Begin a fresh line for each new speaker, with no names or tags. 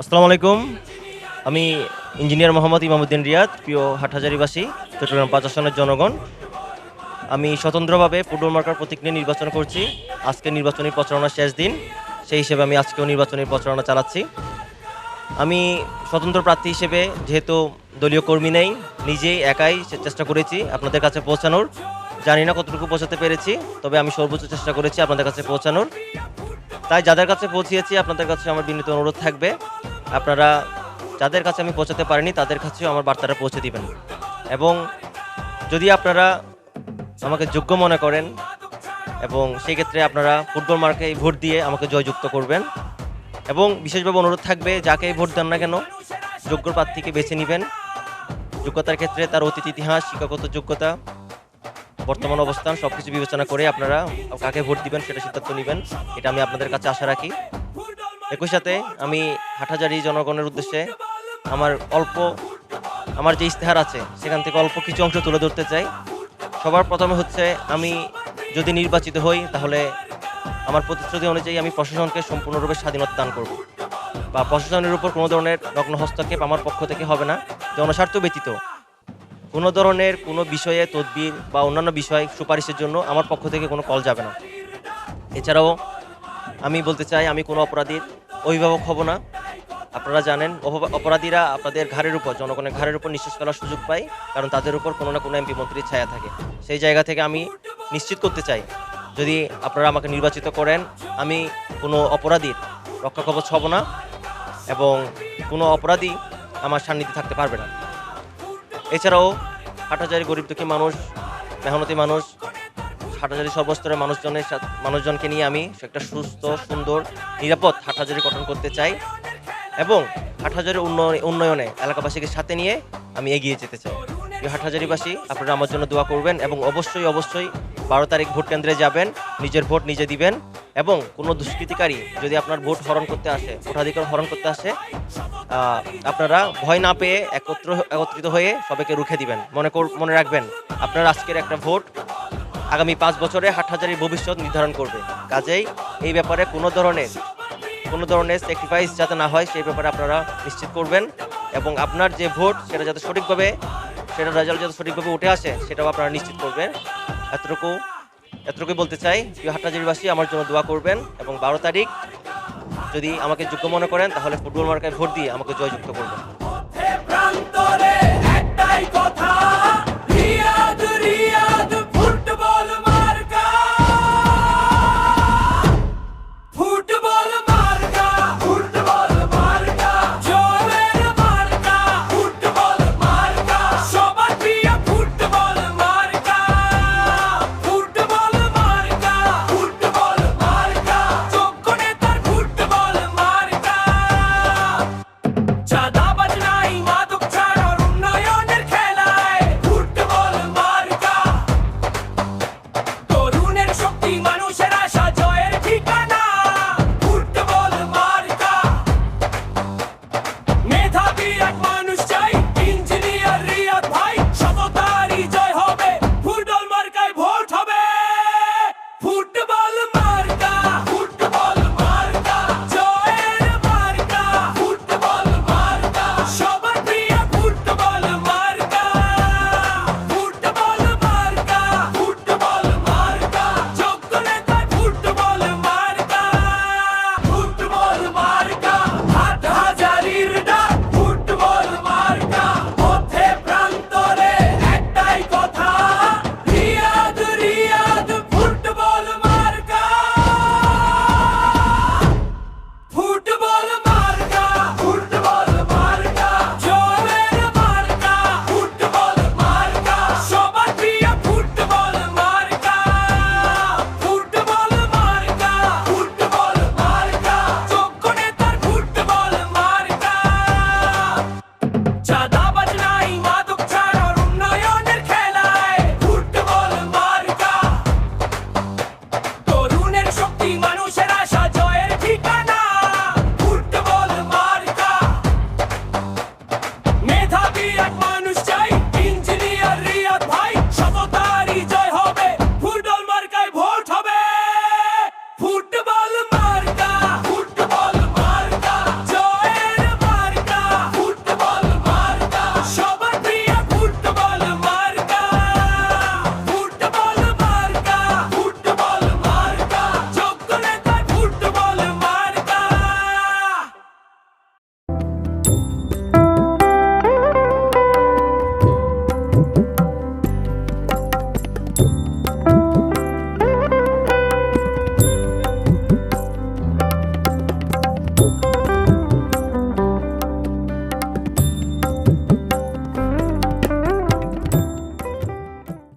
আসসালামু আলাইকুম। আমি ইঞ্জিনিয়ার মোহাম্মদ ইমামুদ্দিন রিয়াদ, প্রিয় হাটহাজারিবাসী, চট্টগ্রাম পাঁচ আসনের জনগণ। আমি স্বতন্ত্রভাবে ফুটবল মার্কার প্রতীক নিয়ে নির্বাচন করছি। আজকে নির্বাচনী প্রচারণার শেষ দিন, সেই হিসেবে আমি আজকেও নির্বাচনী প্রচারণা চালাচ্ছি। আমি স্বতন্ত্র প্রার্থী হিসেবে যেহেতু দলীয় কর্মী নেই, নিজেই একাই চেষ্টা করেছি আপনাদের কাছে পৌঁছানোর। জানি না কতটুকু পৌঁছাতে পেরেছি, তবে আমি সর্বোচ্চ চেষ্টা করেছি আপনাদের কাছে পৌঁছানোর। তাই যাদের কাছে পৌঁছিয়েছি, আপনাদের কাছে আমার বিনীত অনুরোধ থাকবে। আপনারা যাদের কাছে আমি পৌঁছাতে পারিনি, তাদের কাছেও আমার বার্তাটা পৌঁছে দিবেন। এবং যদি আপনারা আমাকে যোগ্য মনে করেন, এবং সেই ক্ষেত্রে আপনারা ফুটবল মার্কে ভোট দিয়ে আমাকে জয়যুক্ত করবেন। এবং বিশেষভাবে অনুরোধ থাকবে, যাকে ভোট দেন না কেন, যোগ্য প্রার্থীকে বেছে নেবেন। যোগ্যতার ক্ষেত্রে তার অতীত ইতিহাস, শিক্ষাগত যোগ্যতা বর্তমান অবস্থান সব কিছু বিবেচনা করে আপনারা কাকে ভোট দিবেন সেটা সিদ্ধান্ত নেবেন। এটা আমি আপনাদের কাছে আশা রাখি। একই সাথে আমি হাটহাজারি জনগণের উদ্দেশ্যে আমার অল্প, আমার যে ইশতেহার আছে, সেখান থেকে অল্প কিছু অংশ তুলে ধরতে চাই। সবার প্রথমে হচ্ছে আমি যদি নির্বাচিত হই, তাহলে আমার প্রতিশ্রুতি অনুযায়ী আমি প্রশাসনকে সম্পূর্ণরূপে স্বাধীনতা দান করব। বা প্রশাসনের উপর কোনো ধরনের নগ্ন হস্তক্ষেপ আমার পক্ষ থেকে হবে না। জনস্বার্থ ব্যতীত কোনো ধরনের কোনো বিষয়ে তদবির বা অন্যান্য বিষয় সুপারিশের জন্য আমার পক্ষ থেকে কোনো কল যাবে না। এছাড়াও আমি বলতে চাই, আমি কোনো অপরাধীর অভিভাবক হব না। আপনারা জানেন অপরাধীরা আপনাদের ঘাড়ের উপর, জনগণের ঘাড়ের উপর নিঃশ্বাস ফেলার সুযোগ পায়, কারণ তাদের উপর কোনো না কোনো এমপি মন্ত্রীর ছায়া থাকে। সেই জায়গা থেকে আমি নিশ্চিত করতে চাই, যদি আপনারা আমাকে নির্বাচিত করেন, আমি কোনো অপরাধীর রক্ষা কবচ হব না এবং কোনো অপরাধী আমার সান্নিধ্যে থাকতে পারবে না। এছাড়াও হাটহাজারি গরিব দুঃখী মানুষ, মেহনতি মানুষ, হাটহাজারি সর্বস্তরের মানুষজনের মানুষজনকে নিয়ে আমি একটা সুস্থ, সুন্দর, নিরাপদ হাটহাজারি গঠন করতে চাই এবং হাটহাজারি উন্নয়ন উন্নয়নে এলাকাবাসীকে সাথে নিয়ে আমি এগিয়ে যেতে চাই। হাটহাজারিবাসী, আপনারা আমার জন্য দোয়া করবেন এবং অবশ্যই অবশ্যই বারো তারিখ ভোট কেন্দ্রে যাবেন, নিজের ভোট নিজে দিবেন। এবং কোনো দুষ্কৃতিকারী যদি আপনার ভোট হরণ করতে আসে, ভোটাধিকার হরণ করতে আসে আপনারা ভয় না পেয়ে একত্র, একত্রিত হয়ে সবাইকে রুখে দিবেন। মনে মনে রাখবেন, আপনার আজকের একটা ভোট আগামী পাঁচ বছরে হাটহাজারির ভবিষ্যৎ নির্ধারণ করবে। কাজেই এই ব্যাপারে কোনো ধরনের কোনো ধরনের স্যাক্রিফাইস যাতে না হয়, সেই ব্যাপারে আপনারা নিশ্চিত করবেন এবং আপনার যে ভোট, সেটা যাতে সঠিকভাবে, সেটা রেজাল্ট যাতে সঠিকভাবে উঠে আসে, সেটাও আপনারা নিশ্চিত করবেন। এতটুকু। এতটুকুই বলতে চাই, প্রিয় হাটহাজারিবাসী আমার জন্য দোয়া করবেন এবং বারো তারিখ যদি আমাকে যোগ্য মনে করেন, তাহলে ফুটবল মার্কায় ভোট দিয়ে আমাকে জয়যুক্ত করবেন।